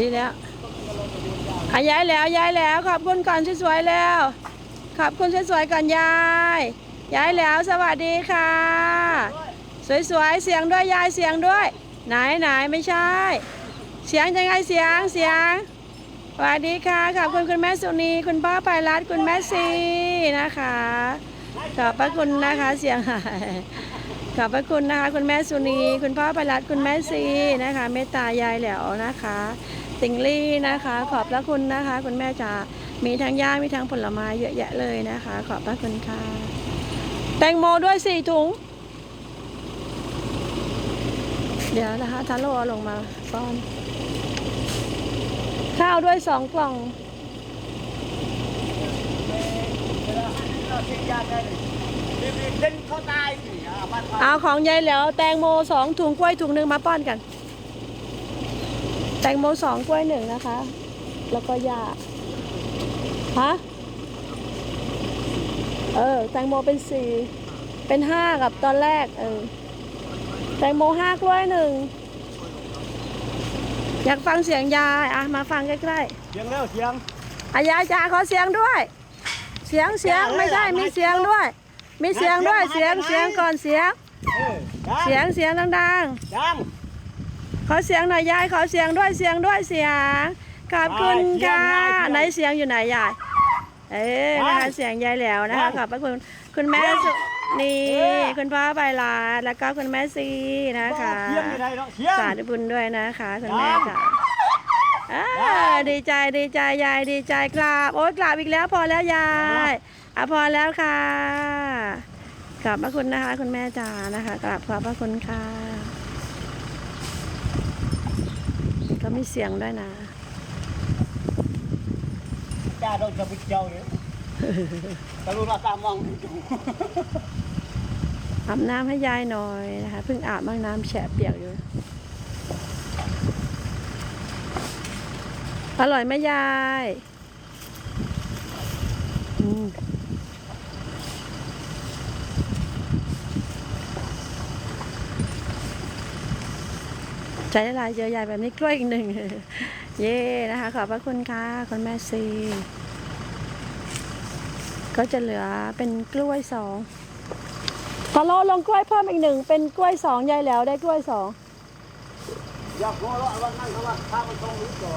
ดีแล้วอะย้ายแล้วย้ายแล้วขอบคุณก่อนสวยๆแล้ว ขอบคุณสวยๆก่อนยายย้ายแล้วสวัสดีค่ะ สวยๆเสียงด้วยยายเสียงด้วย ไหนไหนไม่ใช่ เสียงยังไงเสียงเสียงสวัสดีค่ะขอบคุณคุณแม่สุนีคุณพ่อไปรัตคุณแม่ซีนะคะขอบพระคุณนะคะเสียงหายขอบพระคุณนะคะ คุณแม่สุนี คุณพ่อไปรัตคุณแม่ซีนะคะเมตตายายแล้วนะคะ ติงลี่นะคะ ขอบพระคุณนะคะ คุณแม่จ๋ามีทั้งย่ามีทั้งผลไม้เยอะแยะเลยนะคะ ขอบพระคุณค่ะ แตงโมด้วยสี่ถุง เดี๋ยวนะคะทาโร่เอาลงมาป้อน ข้าวด้วยสองกล่อง เอาของยายแล้ว แตงโมสองถุงกล้วยถุงหนึ่งมาป้อนกัน แตงโมสองกล้วยหนึ่งนะคะ แล้วก็ยาฮะเออ แตงโมเป็นสี่เป็นห้ากับตอนแรก เออ แตงโมห้ากล้วยหนึ่งอยากฟังเสียงยายอะมาฟังใกล้ๆเสียงแล้วเสียงอายายจ๋าขอเสียงด้วย เสียงเสียงจ้าไม่ใช่เลยเหรอมีเสียงด้วย มีเสียงด้วยเสีเสียยงงเสียงให้ก่อนเสียง เออดังเสียงเสียงดังดังๆ ขอเสียงหน่อยยายขอเสียงด้วยเสียงด้วยเสียงขอบคุณค่ะได้เสียงได้ไหนเสียงอยู่ไหนยายเอ้ยได้นะคะเสียงยายแหล้วนะคะได้ขอบพระคุณคุณแม่สุนี่เออคุณพ่อใบลาดแล้วก็คุณแม่ซีนะคะเสียงไม่ได้หรอกเสียงสาธุบุญด้วยนะคะคุณแม่ได้จ๋าอ่าได้ดีใจดีใจยายดีใจกราบโอ๊ยกราบอีกแล้วพอแล้วยายอะพอแล้วค่ะกราบพระคุณนะคะ คุณแม่จ๋านะคะกราบขอบพระคุณค่ะ ก็มีเสียงด้วยนะจ้าเราจะไปเจ้าเลยตะลุเราตามมองดูอาบน้ำให้ยายหน่อยนะคะเพิ่งอาบบ้างน้ำแฉะเปียกอยู่อร่อยไหมยาย อืม ใจละลายเจอยายแบบนี้กล้วยอีกหนึ่ง เย่นะคะ ขอบพระคุณค่ะคุณแม่ซี ก็จะเหลือเป็นกล้วยสองพอเราลงกล้วยเพิ่มอีกหนึ่ง เป็นกล้วยสองยายแล้วได้กล้วยสองอยากหัวเราะวันนั้นเขาว่าข้ามันต้องรู้ตัว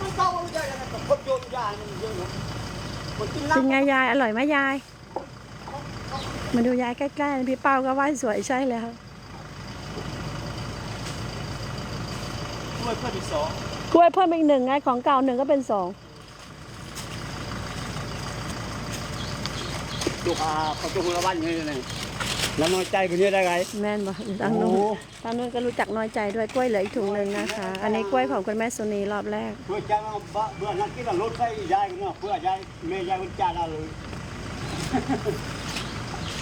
มันต้องรู้ใจอะไรกับคนโยนยายมันเยอะนะเป็นไงยายอร่อยไหมยาย มาดูยายใกล้ๆพี่เป้าก็ไหว้สวยใช่แล้ว ด้วยเพื่อนอีกสองกล้วยเพิ่มอีกหนึ่งไงของเก่าหนึ่งก็เป็นสองลูกอาเขาจะหัววันอย่างนี้เลยแล้วน้อยใจคนนี้ได้ไงแม่นบอกอยู่ทางนู้นทางนู้นก็รู้จักน้อยใจด้วยกล้วยเหลืออีกถุงหนึ่งนะคะ อันนี้กล้วยของคุณแม่สุนีรอบแรกเพื่อจะเอาบะเบื่อนั้นที่เราลดให้ยายกันเนาะเพื่อยายแม่ยายมันจ่าเราเลย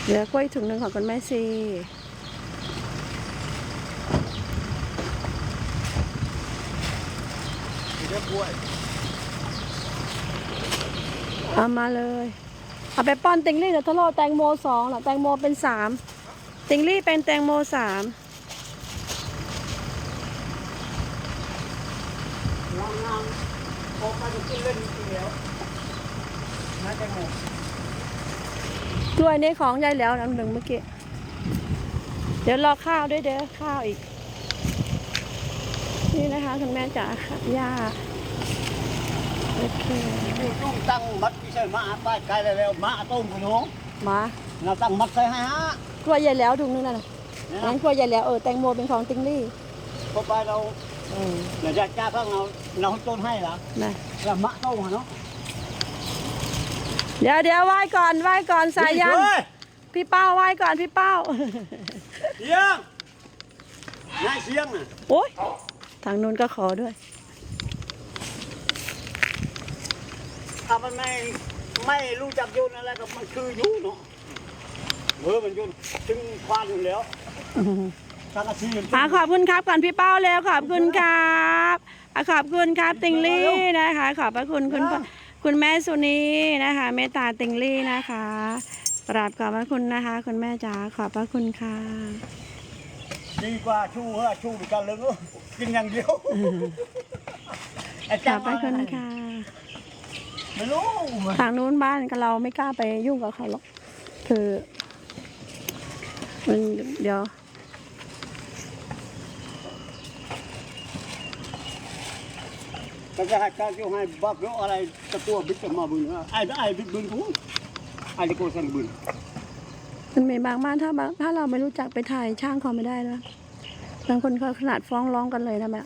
เหลือกล้วยถุงหนึ่งของคุณแม่ซี เอามาเลย เอาไปป้อนติงลี่เดี๋ยวทะเลาะแตงโมสองหรอแตงโมเป็นสามติงลี่เป็นแตงโมสามล้างน้ำอมาจะกินเล่นจริงแล้วน่าจะงงกล้วยนี้ของยายแล้วน้ำหนึ่งเมื่อกี้ เดี๋ยวรอข้าวด้วยเด้อข้าวอีก นี่นะคะคุณแม่จ๋าค่ะย่าโอเคผู้จุ้งตั้งมัดที่ใช่มาป้ายไกลแล้วมาต้มขนมมาเราตั้งมัดใส่ให้ฮะกล้วยยายแล้วถุงนึงนั่นน่ะนะงั้นกล้วยยายแล้วเออแตงโมเป็นของติงลี่พอไปเราเออเดี๋ยวจะจ้าข้างเราเราต้นให้ละนะแล้วมะต้มเนาะเดี๋ยวเดี๋ยวไหว้ก่อนไหว้ก่อนสายยันเฮ้ยพี่เป้าไหว้ก่อนพี่เป้าเสียงนายเสียงน่ะโอ๊ย ทางนู้นก็ขอด้วยถ้ามันไม่ไม่รู้จักโยนอะไรก็มันคืออยู่เนาะเออมันโยนถึงควานอยู่แล้วทางอาชีพอะขอบคุณครับก่อนพี่เป้าแล้วขอบคุณครับอะขอบคุณครับติงลี่นะคะ ขอบพระคุณคุณพ่อคุณแม่สุนีนะคะเมตตาติงลี่นะคะกราบขอบพระคุณนะคะ คุณแม่จ๋าขอบพระคุณค่ะดีกว่าชู้เฮ้อชู้ด้วยกันเลยเนอะ กินอย่างเดียวไอ้ขเจ้าอบพระคุณค่ะไม่รู้ทางนู้นบ้านกับเราไม่กล้าไปยุ่งกับเขาหรอกคือมันเดี๋ยวก็จะให้การช่วยให้บักหรืออะไรตะกัวบิ๊กจะมาบุญนะไอ้ไอ้บิ๊กบุญกูไอ้ตะกัวสั่งบุญมันมีบางบ้านถ้าบางถ้าเราไม่รู้จักไปถ่ายช่างเขาไม่ได้นะ บางคนเขาขนาดฟ้องร้องกันเลยนะแม่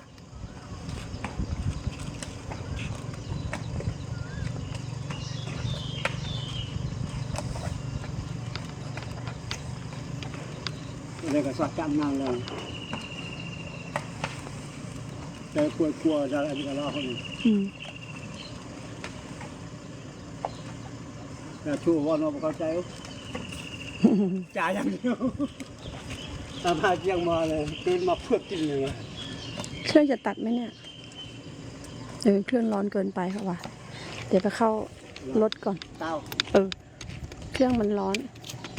อะไรก็สักจำนานเลยแต่กลัวกลัวจะอะไรก็เล่าเขาเนี่ยอืมแต่ชั่วว่าเราเข้าใจจ่ายอย่างเดียว ตามหาเจียงมาเลยตื่นมาเพื่อกินเลยเครื่องจะตัดไหมเนี่ยเออเครื่องร้อนเกินไปค่ะว่ะเดี๋ยวไปเข้ารถก่อน เต้าเออ เครื่องมันร้อน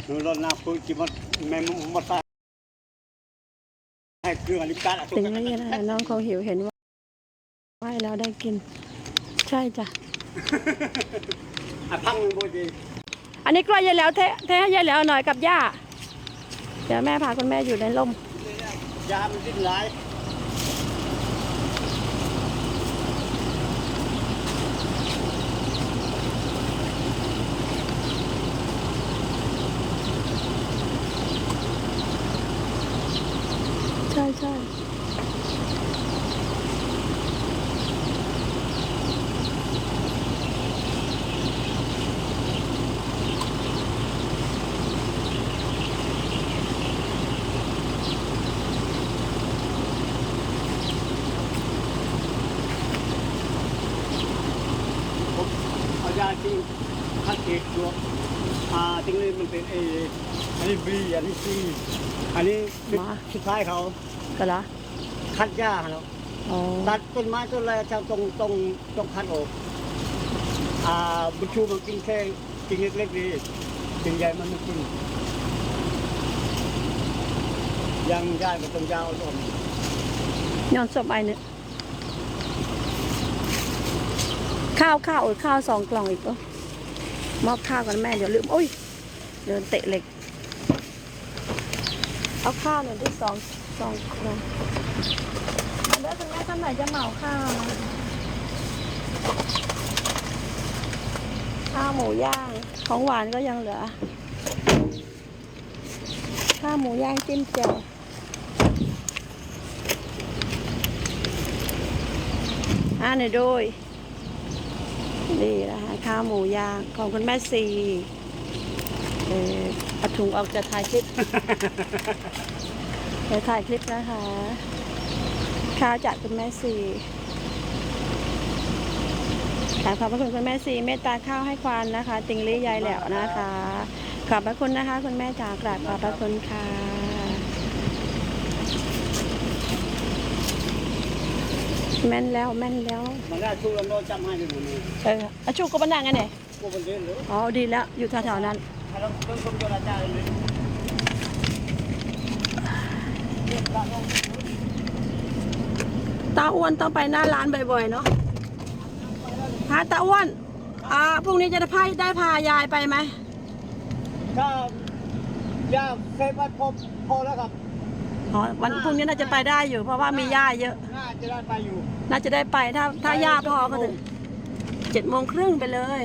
หนูรถน้ำคุยกินมันแม่มาตายให้เครื่องอันนี้การเป็นอย่างนี้นะน้องเขาหิวเห็นว่าไหว้แล้วได้กิน ใช่จ้ะ อะพังมันบ่ดี อันนี้กล้วยยายแล้วเทเทให้ยายแล้วหน่อยกับย่าเดี๋ยวแม่พาคุณแม่อยู่ในร่มยามันดิ้นหลายใช่ใช่ เอายาจริงคัดเกตตัวอ่าจริงเลยมันเป็นเออันนี้บีอันนี้ซีอันนี้สุดท้ายเขาก็ละคัดหญ้าเขาอ๋อตัดต้นไม้ต้นอะไรจะต้องต้องต้องคัดออกอ่าบุญชูมันกินแค่กินเล็กๆดีกินใหญ่มันไม่กินยังได้มันต้องยาวต้นย้อนศพไอเนี่ย ข้าวข้าวออข้าวสองกล่องอีกปะมอบข้าวกันแม่เดี๋ยวลืมโอ้ยเดินเตะเหล็ก เอาข้าวหน่อยที่สองสองกล่องมาเด้อคุณแม่ท่านไหนจะเหมาข้าวข้าวหมูย่างของหวานก็ยังเหลือ ข้าวหมูย่างจิ้มแจ่วอ่าหน่อยด้วย นี่นะคะข้าวหมูย่างของคุณแม่ซีเออเอาถุงออกจะถ่ายคลิปเดี๋ยวถ่ายคลิปนะคะ ข้าวจากคุณแม่ซีขอบพระคุณคุณแม่ซีเมตตาข้าวให้ควานนะคะ ติงลี่ยายแหลวนะคะ ขอบพระคุณนะคะ คุณแม่จ๋ากราบขอบพระคุณค่ะ แม่นแล้วแม่นแล้วมันได้ชูแล้วโนจำให้ดูนี่เอออาชูก็บันดังไงเนี่ยกูเป็นเรื่องเลยอ๋อดีแล้วอยู่แถวๆนั้นให้เราต้องชมโยราจารย์เลยตาอ้วนต้องไปหน้าร้านบ่อยๆเนาะฮะตาอ้วนอ่าพรุ่งนี้จะได้พาได้พายายไปไหมถ้าอยากเคยมาพบพอแล้วครับอ๋อวันพรุ่งนี้น่าจะไปได้อยู่เพราะว่ามีย่าเยอะน่า จะได้ไปอยู่น่าจะได้ไปถ้าถ้าย่าพอก็ถึงเจ็ดโมงครึ่งไปเลย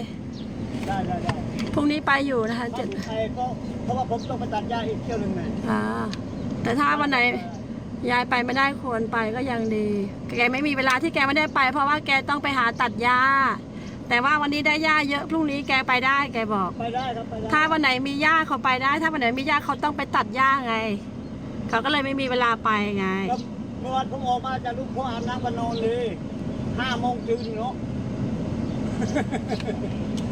ได้ได้ได้พรุ่งนี้ไปอยู่นะคะเจ็ดไอ้ก็เพราะว่าผมต้องไปตัดหญ้าอีกเที่ยวหนึ่งไงอ่าแต่ถ้าวันไหนยายไปไม่ได้ควรไปก็ยังดี แกไม่มีเวลาที่แกไม่ได้ไป เพราะว่าแกต้องไปหาตัดหญ้า แต่ว่าวันนี้ได้หญ้าเยอะพรุ่งนี้แกไปได้แกบอก ไปได้ครับไปได้ถ้าวันไหนมีหญ้าเขาไปได้ ถ้าวันไหนมีหญ้าเขาต้องไปตัดหญ้าไง เขาก็เลยไม่มีเวลาไปไงครับเมื่อวานผมออกมาจากลูกพ่ออาบน้ำกันนอนเลยห้าโมงจืนเนาะ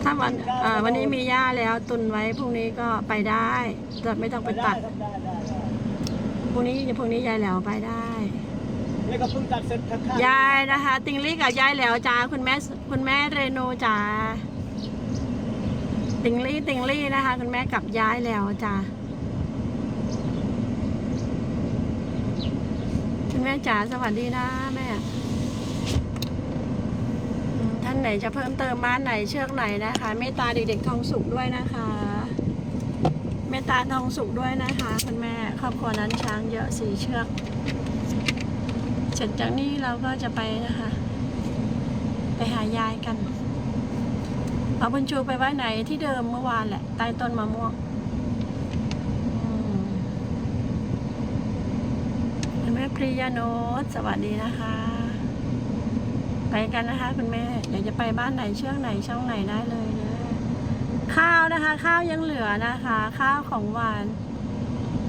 ถ้าวันเอ่อวันนี้มีหญ้าแล้วตุนไว้พรุ่งนี้ก็ไปได้แต่ไม่ต้องไปไปได้ตัดครับได้ได้ได้พรุ่งนี้พรุ่งนี้ยายแหลวไปได้ นี่ก็เพิ่งตัดเสร็จข้างๆยายนะคะ ติงลี่กับยายแหลวจ้าคุณแม่คุณแม่เรโนจ้าติงลี่ติงลี่นะคะ คุณแม่กับยายแหลวจ้าคุณ แม่จ๋าสวัสดีนะแม่ท่านไหนจะเพิ่มเติมบ้านไหนเชือกไหนนะคะเมตตาเด็กๆทองสุขด้วยนะคะเมตตาทองสุขด้วยนะคะคุณแม่ครอบครัวนั้นช้างเยอะสี่เชือก เสร็จจากนี้เราก็จะไปนะคะ ไปหายายกันเอาบุญชูไปไว้ไหนที่เดิมเมื่อวานแหละใต้ต้นมะม่วงอืมคุณแม่พ ริยาโนตสวัสดีนะคะ ไปกันนะคะคุณแม่อยากจะไปบ้านไหนเชือกไหนช่องไหนได้เลยนะข้าวนะคะ ข้าวยังเหลือนะคะ ข้าวของหวาน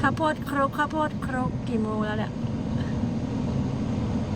ข้าวโพดครกข้าวโพดครกกี่โมงแล้วเนี่ย